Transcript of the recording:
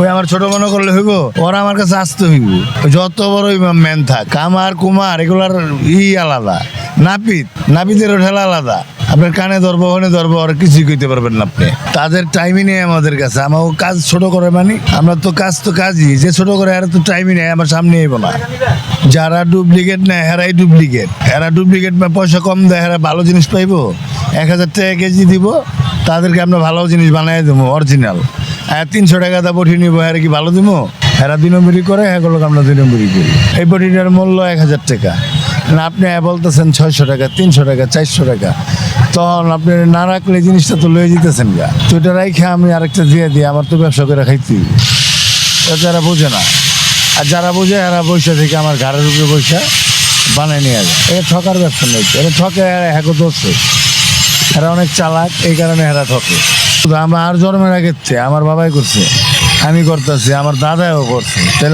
ওই আমার ছোট মনে করলে হইব, ওরা আমার কাছে আসতে হইব। যত বড় ম্যান থাক কামার, কুমার, এগুলার ই আলাদা। নাপিত নাপিতের ঠেলা আলাদা। আপনার কানে ধরবো ওখানে ধরবো, আর কিছুই কইতে পারবেন না আপনি। তাদের টাইমই নেই আমাদের কাছে। আমার কাজ ছোট করে মানি, আমরা তো কাজ তো কাজই। যে ছোট করে, এরা তো টাইমই নেই, আমার সামনে এবো না। যারা ডুপ্লিকেট নেয়, হেরাই ডুপ্লিকেট এরা ডুপ্লিকেট পয়সা কম দেয় এরা ভালো জিনিস পাইবো। এক হাজার টাকা কেজি দিব, তাদেরকে আমরা ভালো জিনিস বানাই দেবো অরিজিনাল আর তিনশো টাকা দা বটি নিবো এরা কি ভালো দিব এরা দুই নম্বরই করে এগুলোকে আমরা দুই নম্বরই করি। এই বটিটার মূল্য এক হাজার টাকা। না, আপনি বলতেছেন ছয়শো টাকা, তিনশো টাকা, চারশো টাকা। তখন আপনি না রাখলে জিনিসটা তো লয়ে যেতেছেন গা। তো এটা রাইখে আমি আরেকটা দিয়ে দিই, আমার তো ব্যবসা করে খাইতে। এটা বোঝে না। আর যারা বোঝে, এরা বৈশা থেকে আমার ঘরের উপরে বৈশা বানায় নিয়ে যায়। এটা ঠকার ব্যবসা নেই। এটা ঠকে হ্যাকো দোষে এরা অনেক চালাক, এই কারণে এরা ঠকে। শুধু আর জন্মের চেয়ে, আমার বাবাই করছে। আমি করতেছি, আমার দাদাও করছে।